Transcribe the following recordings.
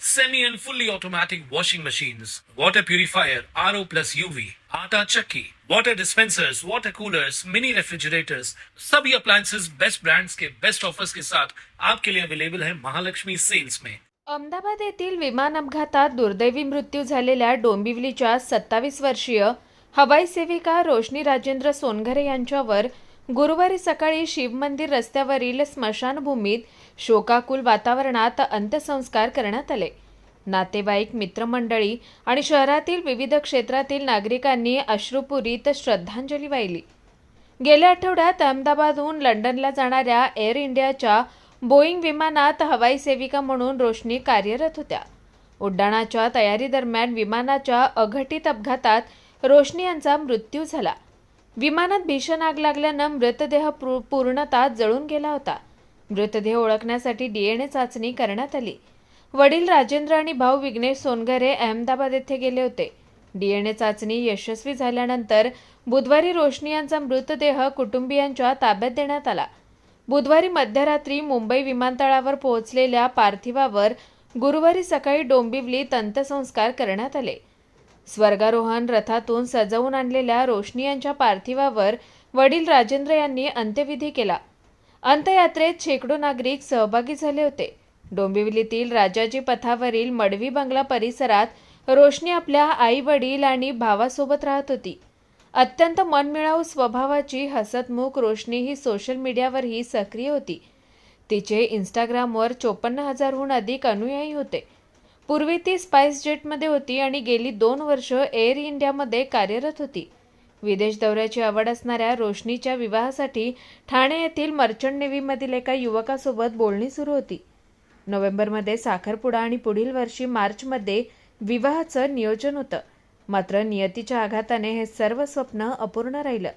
semi and fully automatic washing machines, water purifier, RO plus UV, आटा चक्की, water dispensers, water coolers, mini refrigerators, सभी appliances best brands के best offers के साथ आपके लिए अवेलेबल है महालक्ष्मी सेल्स में अहमदाबाद येथील विमान अपघातात दुर्दैवी मृत्यू झालेल्या डोंबिवलीच्या सत्तावीस वर्षीय हवाई सेविका रोशनी राजेंद्र सोनघरे यांच्यावर गुरुवारी सकाळी शिवमंदिर रस्त्यावरील स्मशानभूमीत शोकाकुल वातावरणात अंत्यसंस्कार करण्यात आले. नातेवाईक मित्रमंडळी आणि शहरातील विविध क्षेत्रातील नागरिकांनी अश्रुपुरीत श्रद्धांजली वाहिली. गेल्या आठवड्यात अहमदाबादहून लंडनला जाणाऱ्या एअर इंडियाच्या बोईंग विमानात हवाई सेविका म्हणून रोशनी कार्यरत होत्या. उड्डाणाच्या तयारीदरम्यान विमानाच्या अघटित अपघातात रोशनी यांचा मृत्यू झाला. विमानात भीषण आग लागल्यानं मृतदेह पूर्णतः जळून गेला होता. मृतदेह ओळखण्यासाठी डीएनए चाचणी करण्यात आली. वडील राजेंद्र आणि भाऊ विघ्नेश सोनघरे अहमदाबाद येथे गेले होते. डीएनए चाचणी यशस्वी झाल्यानंतर बुधवारी रोशनी यांचा मृतदेह कुटुंबियांच्या ताब्यात देण्यात आला. बुधवारी मध्यरात्री मुंबई विमानतळावर पोहोचलेल्या पार्थिवावर गुरुवारी सकाळी डोंबिवलीत अंत्यसंस्कार करण्यात आले. स्वर्गारोहण रथातून सजवून आणलेल्या रोशनी यांच्या पार्थिवावर वडील राजेंद्र यांनी अंत्यविधी केला. अंत्ययात्रेत शेकडो नागरिक सहभागी झाले होते. डोंबिवलीतील राजाजी पथावरील मडवी बंगला परिसरात रोशनी आपल्या आई वडील आणि भावासोबत राहत होती. अत्यंत मनमिळाऊ स्वभावाची हसतमुख रोशनी ही सोशल मीडियावरही सक्रिय होती. तिचे इंस्टाग्रामवर चोपन्न हजारहून अधिक अनुयायी होते. पूर्वी ती स्पाइस जेटमध्ये होती आणि गेली दोन वर्ष एअर इंडियामध्ये कार्यरत होती. विदेश दौऱ्याची आवड असणाऱ्या रोशनीच्या विवाहासाठी ठाणे येथील मर्चंट नेव्हीमधील एका युवकासोबत बोलणी सुरू होती. नोव्हेंबरमध्ये साखरपुडा आणि पुढील वर्षी मार्चमध्ये विवाहाचं नियोजन होतं. मात्र नियतीच्या आघाताने हे सर्व स्वप्न अपूर्ण राहिलं.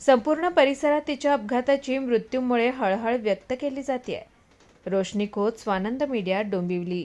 संपूर्ण परिसरात तिच्या अपघाताची मृत्यूमुळे हळहळ व्यक्त केली जाते रोशनी खोत स्वानंद मीडिया डोंबिवली.